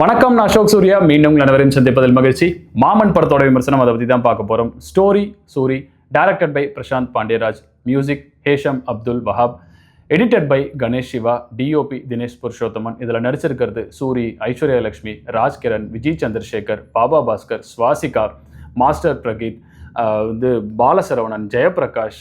வணக்கம் நான் அசோக் சூர்யா. மீண்டும் அனைவரையும் சந்திப்பதில் மகிழ்ச்சி. மாமன் படத்தோட விமர்சனம் அதை பற்றி தான் பார்க்க போகிறோம் story Soori directed by Prashanth Pandiraj. Music Hesham Abdul Wahab. Edited by Ganesh Siva DOP Dinesh Purushothaman. இதில் நடிச்சிருக்கிறது சூரி ஐஸ்வர்யா லட்சுமி ராஜ்கிரண் விஜய் சந்திரசேகர் பாபா பாஸ்கர் சுவாசிகா மாஸ்டர் பிரகீத் வந்து பாலசரவணன் ஜெயபிரகாஷ்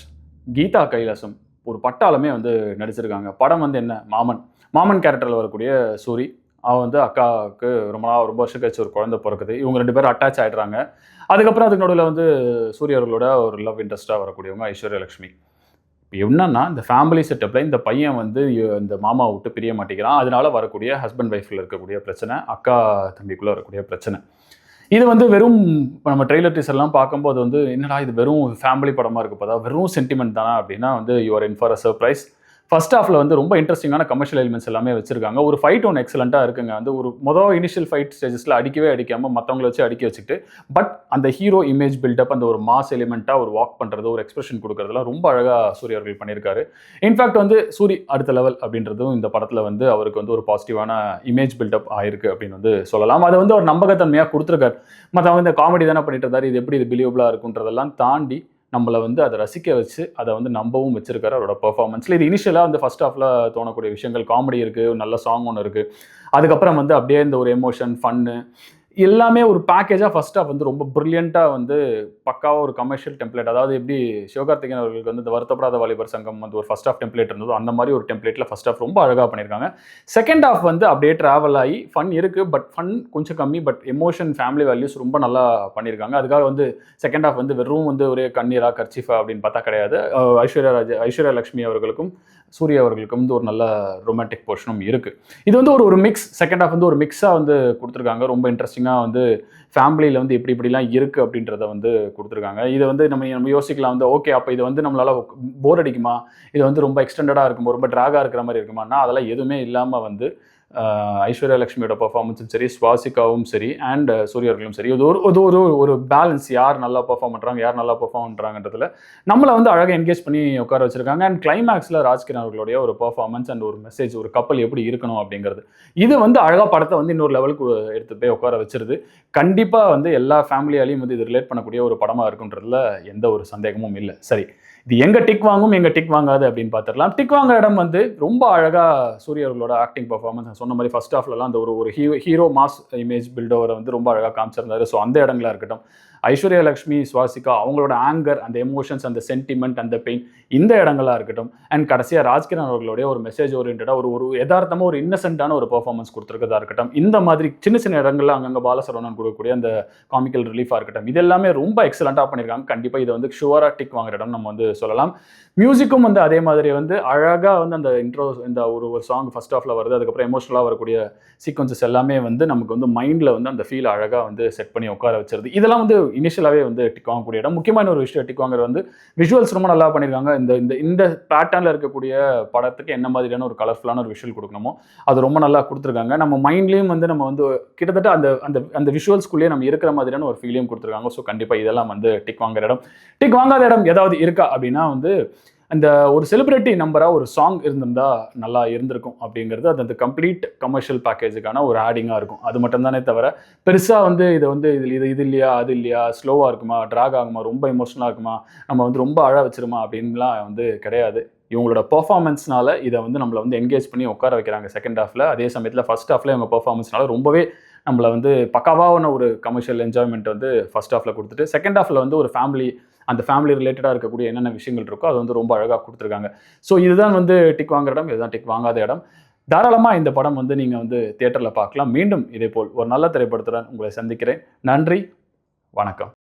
கீதா கைலாசம். ஒரு பட்டாளமே வந்து நடிச்சிருக்காங்க. படம் வந்து என்ன? மாமன். மாமன் கேரக்டரில் வரக்கூடிய சூரி அவன் வந்து அக்காவுக்கு ரொம்ப நாள் ரொம்ப வருஷம் கழிச்சு ஒரு குழந்தை பிறக்குது. இவங்க ரெண்டு பேரும் அட்டாச் ஆயிடுறாங்க. அதுக்கப்புறம் அதுக்கு நடுவில் வந்து சூரியர்களோட ஒரு லவ் இன்ட்ரெஸ்ட்டாக வரக்கூடியவங்க ஐஸ்வர்யா லக்ஷ்மி இப்போ என்னன்னா இந்த ஃபேமிலி செட்டப்பில் இந்த பையன் வந்து இந்த மாமா விட்டு பிரிய மாட்டேங்கிறான். அதனால வரக்கூடிய ஹஸ்பண்ட் ஒய்ஃபில் இருக்கக்கூடிய பிரச்சனை அக்கா தம்பிக்குள்ளே வரக்கூடிய பிரச்சனை. இது வந்து வெறும் நம்ம ட்ரெய்லர் டீசர் எல்லாம் பார்க்கும்போது வந்து என்னடா இது வெறும் ஃபேமிலி படமாக இருக்கு பார்த்தா வெறும் சென்டிமெண்ட் தானா? அப்படின்னா வந்து your in for a surprise first ஹாஃப்ல வந்து ரொம்ப இன்ட்ரெஸ்டிங்கான கமர்ஷியல் எலிமெண்ட்ஸ் எல்லாமே வச்சிருக்காங்க. ஒரு ஃபைட் ஒன்று எக்ஸலண்ட்டாக இருக்குங்க. வந்து ஒரு மொதல் இனிஷியல் ஃபைட் ஸ்டேஜஸில் அடிக்கவே அடிக்காமல் மற்றவங்கள வச்சு அடிக்க வச்சுட்டு பட் அந்த ஹீரோ இமேஜ் பில்டப் அந்த ஒரு மாஸ் எலிமெண்ட்டாக ஒரு வாக் பண்ணுறது ஒரு எக்ஸ்பிரஷன் கொடுக்கறதுலாம் ரொம்ப அழகாக சூரிய அவர்கள் பண்ணியிருக்காரு. இன்ஃபேக்ட் வந்து சூரி அடுத்த லெவல் அப்படின்றதும் இந்த படத்தில் வந்து அவருக்கு வந்து ஒரு பாசிட்டிவான இமேஜ் பில்டப் ஆயிருக்கு அப்படின்னு வந்து சொல்லலாம். அதை வந்து ஒரு நம்பகத்தன்மையாக கொடுத்துருக்காரு. மற்றவங்க இந்த காமெடி தானே பண்ணிட்டு இருந்தார் இது எப்படி இது பிலீவபிளாக இருக்குன்றதெல்லாம் தாண்டி நம்மளை வந்து அதை ரசிக்க வச்சு அதை வந்து நம்பவும் வச்சிருக்காரு அவரோட பெர்ஃபார்மன்ஸில் இது இனிஷியலாக வந்து ஃபர்ஸ்ட் ஆஃப்ல தோணக்கூடிய விஷயங்கள் காமெடி இருக்குது நல்ல சாங் ஒன்று இருக்குது அதுக்கப்புறம் வந்து அப்படியே இந்த ஒரு எமோஷன் ஃபன்னு எல்லாமே ஒரு பேக்கேஜாக ஃபர்ஸ்ட் ஆஃப் வந்து ரொம்ப ப்ரில்லியண்ட்டாக வந்து பக்காவாக ஒரு கமர்ஷியல் டெம்ப்ளேட் அதாவது எப்படி சிவகார்த்திகேயன் அவர்களுக்கு வந்து இந்த வருத்தப்படாத வாலிபர் சங்கம் வந்து ஒரு ஃபஸ்ட் ஆஃப் டெம்ப்ளேட் இருந்ததோ அந்த மாதிரி ஒரு டெம்ப்ளேட்டில் ஃபஸ்ட் ஆஃப் ரொம்ப அழகாக பண்ணியிருக்காங்க. செகண்ட் ஆஃப் வந்து அப்படியே ட்ராவல் ஆகி ஃபன் இருக்குது பட் ஃபன் கொஞ்சம் கம்மி பட் எமோஷன் ஃபேமிலி வேல்யூஸ் ரொம்ப நல்லா பண்ணியிருக்காங்க. அதுக்காக வந்து செகண்ட் ஆஃப் வந்து வெறும் வந்து ஒரே கண்ணீரா கர்ச்சிஃபா அப்படின்னு பார்த்தா கிடையாது. ஐஸ்வர்யா ராஜ ஐஸ்வர்யா லட்சுமி அவர்களுக்கும் சூர்யா அவர்களுக்கும் வந்து ஒரு நல்ல ரொமான்டிக் போர்ஷனும் இருக்குது இது வந்து ஒரு ஒரு மிக்ஸ் செகண்ட் ஆஃப் வந்து ஒரு மிக்ஸாக வந்து கொடுத்துருக்காங்க. ரொம்ப பார்த்தீங்கன்னா வந்து ஃபேமிலியில் வந்து இப்படி இப்படிலாம் இருக்குது அப்படின்றத வந்து கொடுத்துருக்காங்க. இதை வந்து நம்ம நம்ம யோசிக்கலாம். வந்து ஓகே அப்போ இது வந்து நம்மளால் போர் அடிக்குமா? இது வந்து ரொம்ப எக்ஸ்டெண்டடாக இருக்குமா? ரொம்ப ட்ராகாக இருக்கிற மாதிரி இருக்குமானா அதெல்லாம் எதுவுமே இல்லாமல் வந்து ஐஸ்வர்யா லட்சுமியோட பர்ஃபார்மன்ஸும் சரி ஸ்வாசிகாவும் சரி அண்ட் சூரியர்களும் சரி. இது ஒரு இது ஒரு ஒரு பேலன்ஸ் யார் நல்லா பர்ஃபார்ம் பண்ணுறாங்க யார் நல்லா பர்ஃபார்ம் பண்ணுறாங்கன்றதுல நம்மளை வந்து அழகாக என்கேஜ் பண்ணி உட்கார வச்சிருக்காங்க. அண்ட் கிளைமேக்ஸில் ராஜ்கிரண் அவர்களுடைய ஒரு பர்ஃபார்மன்ஸ் அண்ட் ஒரு மெசேஜ் ஒரு கப்பல் எப்படி இருக்கணும் அப்படிங்கிறது. இது வந்து அழகாக படத்தை வந்து இன்னொரு லெவலுக்கு எடுத்து போய் உட்கார வச்சிருது. கண்டிப்பாக வந்து எல்லா ஃபேமிலியாலையும் வந்து இது ரிலேட் பண்ணக்கூடிய ஒரு படமாக இருக்குன்றதுல எந்த ஒரு சந்தேகமும் இல்லை. சரி இது எங்கே டிக் வாங்கும் எங்கே டிக் வாங்காது அப்படின்னு பார்த்துடலாம். டிக் வாங்குற இடம் வந்து ரொம்ப அழகாக சூரியர்களோட ஆக்டிங் பர்ஃபார்மன்ஸ் சொன்ன மாதிரி ஃபர்ஸ்ட் ஹாஃப்லலாம் அந்த ஒரு ஒரு ஹீரோ ஹீரோ மாஸ் இமேஜ் பில்டோவரை வந்து ரொம்ப அழகாக காமிச்சிருந்தாரு. ஸோ அந்த இடங்களா இருக்கட்டும். ஐஸ்வர்யா லக்ஷ்மி சுவாசிகா அவங்களோட ஆங்கர் அந்த எமோஷன்ஸ் அந்த சென்டிமெண்ட் அந்த பெயின் இந்த இடங்களாக இருக்கட்டும். அண்ட் கடைசியாக ராஜ்கிரண் அவர்களுடைய ஒரு மெசேஜ் ஓரியன்டாக ஒரு ஒரு யதார்த்தமாக ஒரு இன்னசென்ட்டான ஒரு பெர்ஃபார்மன்ஸ் கொடுத்துருக்கதா இருக்கட்டும். இந்த மாதிரி சின்ன சின்ன இடங்களில் அங்கங்கே பாலசரவணன் கொடுக்கக்கூடிய அந்த காமிக்கல் ரிலீஃபாக இருக்கட்டும். இது எல்லாமே ரொம்ப எக்ஸலண்ட்டாக பண்ணியிருக்காங்க. கண்டிப்பாக இதை வந்து ஷுவராக டிக் வாங்குற இடம் நம்ம வந்து சொல்லலாம். மியூசிக்கும் வந்து அதே மாதிரி வந்து அழகாக வந்து அந்த இன்ட்ரோ இந்த ஒரு ஒரு சாங் ஃபர்ஸ்ட் ஆஃப்ல வருது. அதுக்கப்புறம் எமோஷனலாக வரக்கூடிய சீக்வன்சஸ் எல்லாமே வந்து நமக்கு வந்து மைண்டில் வந்து அந்த ஃபீல் அழகாக வந்து செட் பண்ணி உட்கார வச்சிருது. இதெல்லாம் வந்து இனிஷியலாகவே வந்து டிக் வாங்கக்கூடிய இடம். முக்கியமான ஒரு விஷயம் டிக் வாங்குறது வந்து விஷுவல்ஸ் ரொம்ப நல்லா பண்ணியிருக்காங்க இந்த இந்த இந்த பேட்டர்னில் இருக்கக்கூடிய படத்துக்கு என்ன மாதிரியான ஒரு கலர்ஃபுல்லான ஒரு விஷுவல் கொடுக்கணுமோ அது ரொம்ப நல்லா கொடுத்துருக்காங்க. நம்ம மைண்ட்லேயும் வந்து நம்ம வந்து கிட்டத்தட்ட அந்த அந்த அந்த விஷுவல்ஸ்குள்ளேயே நம்ம இருக்கிற மாதிரியான ஒரு ஃபீலையும் கொடுத்துருக்காங்க. ஸோ கண்டிப்பாக இதெல்லாம் வந்து டிக் வாங்குற இடம். டிக் வாங்காத இடம் ஏதாவது இருக்கா அப்படின்னா வந்து அந்த ஒரு செலிபிரிட்டி நம்பராக ஒரு சாங் இருந்திருந்தா நல்லா இருந்திருக்கும் அப்படிங்கிறது அது அந்த கம்ப்ளீட் கமர்ஷியல் பேக்கேஜுக்கான ஒரு ஆடிங்காக இருக்கும். அது மட்டும்தானே தவிர பெருசாக வந்து இதை வந்து இது இது இது இல்லையா அது இல்லையா ஸ்லோவாக இருக்குமா ட்ராக் ஆகுமா ரொம்ப இமோஷனலாக இருக்குமா நம்ம வந்து ரொம்ப அழ வச்சிருமா அப்படின்லாம் வந்து கிடையாது. இவங்களோட பர்ஃபார்மன்ஸ்னால இதை வந்து நம்மளை வந்து என்கேஜ் பண்ணி உட்கார வைக்கிறாங்க செகண்ட் ஹாஃபில் அதே சமயத்தில் ஃபஸ்ட் ஹாஃபில் இவங்க பர்ஃபார்மன்ஸ்னால ரொம்பவே நம்மளை வந்து பக்காவான ஒரு கமர்ஷியல் என்ஜாய்மெண்ட் வந்து ஃபர்ஸ்ட் ஹாஃபில் கொடுத்துட்டு செகண்ட் ஹாஃபில் வந்து ஒரு ஃபேமிலி அந்த ஃபேமிலி ரிலேட்டடாக இருக்கக்கூடிய என்னென்ன விஷயங்கள் இருக்கோ அது வந்து ரொம்ப அழகாக கொடுத்துருக்காங்க. ஸோ இதுதான் வந்து டிக் வாங்குற இடம் இதுதான் டிக் வாங்காத இடம். தாராளமாக இந்த படம் வந்து நீங்கள் வந்து தியேட்டரில் பார்க்கலாம். மீண்டும் இதே போல் ஒரு நல்ல திரைப்படத்துடன் உங்களை சந்திக்கிறேன். நன்றி வணக்கம்.